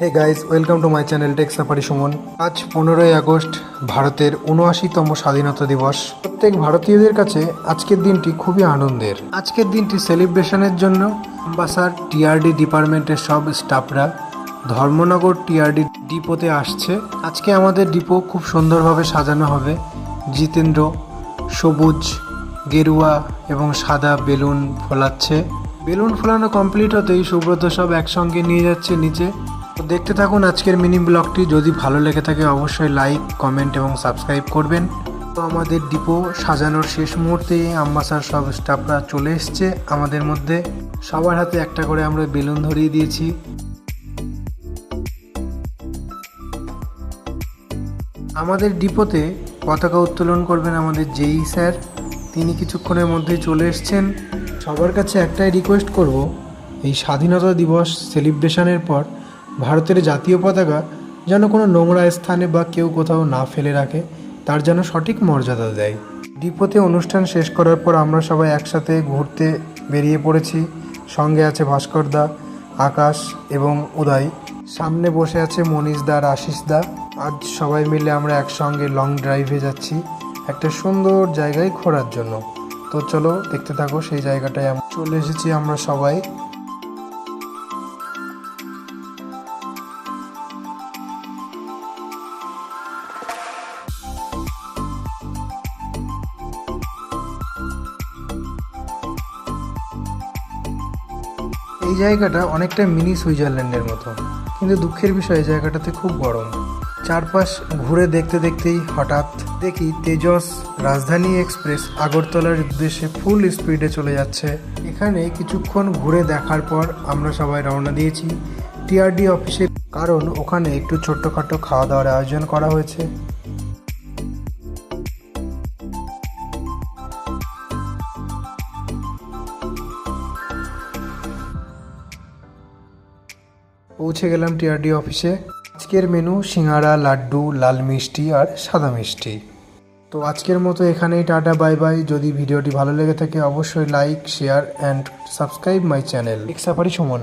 Hey guys welcome to my channel tech safari Suman আজ পনেরোই August, ভারতের উনআশিতম স্বাধীনতা দিবস। প্রত্যেক ভারতীয়দের কাছে আজকের দিনটি খুবই আনন্দের। আজকের দিনটি সেলিব্রেশনের জন্য আম্বাসার টিআরডি ডিপার্টমেন্টের সব স্টাফরা ধর্মনগর টিআরডি ডিপোতে আসছে। আজকে আমাদের ডিপো খুব সুন্দরভাবে সাজানো হবে। জিতেন্দ্র, সবুজ, গেরুয়া এবং সাদা বেলুন ফোলাচ্ছে। বেলুন ফোলানো কমপ্লিট হতেই সুব্রত সব একসঙ্গে নিয়ে যাচ্ছে নিচে। তো দেখতে থাকুন আজকের মিনি ব্লগটি। যদি ভালো লেগে থাকে, অবশ্যই লাইক কমেন্ট এবং সাবস্ক্রাইব করবেন। তো আমাদের ডিপো সাজানোর শেষ মুহূর্তে আম্বাসার সব স্টাফরা চলে এসছে আমাদের মধ্যে। সবার হাতে একটা করে আমরা বেলুন ধরিয়ে দিয়েছি। আমাদের ডিপোতে পতাকা উত্তোলন করবেন আমাদের জেই স্যার। তিনি কিছুক্ষণের মধ্যে চলে এসছেন। সবার কাছে একটাই রিকোয়েস্ট করব, এই স্বাধীনতা দিবস সেলিব্রেশনের পর ভারতের জাতীয় পতাকা যেন কোনো নোংরা স্থানে বা কেউ কোথাও না ফেলে রাখে, তার যেন সঠিক মর্যাদা দেয়। ডিপোতে অনুষ্ঠান শেষ করার পর আমরা সবাই একসাথে ঘুরতে বেরিয়ে পড়েছি। সঙ্গে আছে ভাস্করদা আকাশ এবং উদয়। সামনে বসে আছে মনীষ দা আর আশিস দা। আজ সবাই মিলে আমরা একসঙ্গে লং ড্রাইভে যাচ্ছি, একটা সুন্দর জায়গায় ঘোরার জন্য। তো চলো দেখতে থাকো সেই জায়গাটায় চলে এসেছি আমরা সবাই। এই জায়গাটা অনেকটা মিনি সুইজারল্যান্ডের মতো। কিন্তু দুঃখের বিষয় জায়গাটাতে খুব গরম। চারপাশ ঘুরে দেখতে দেখতেই হঠাৎ দেখি তেজস রাজধানী এক্সপ্রেস আগরতলার উদ্দেশ্যে ফুল স্পিডে চলে যাচ্ছে। এখানে কিছুক্ষণ ঘুরে দেখার পর আমরা সবাই রওনা দিয়েছি টিআরডি অফিসে। কারণ ওখানে একটু ছোট্টখাটো খাওয়া দাওয়ার আয়োজন করা হয়েছে। পৌঁছে গেলাম টিআরডি অফিসে। আজকের মেনু সিঙ্গারা, লাড্ডু, লাল মিষ্টি আর সাদা মিষ্টি। তো আজকের মতো এখানেই টাটা, বাই বাই। যদি ভিডিওটি ভালো লেগে থাকে, অবশ্যই like share and subscribe my channel safari Suman.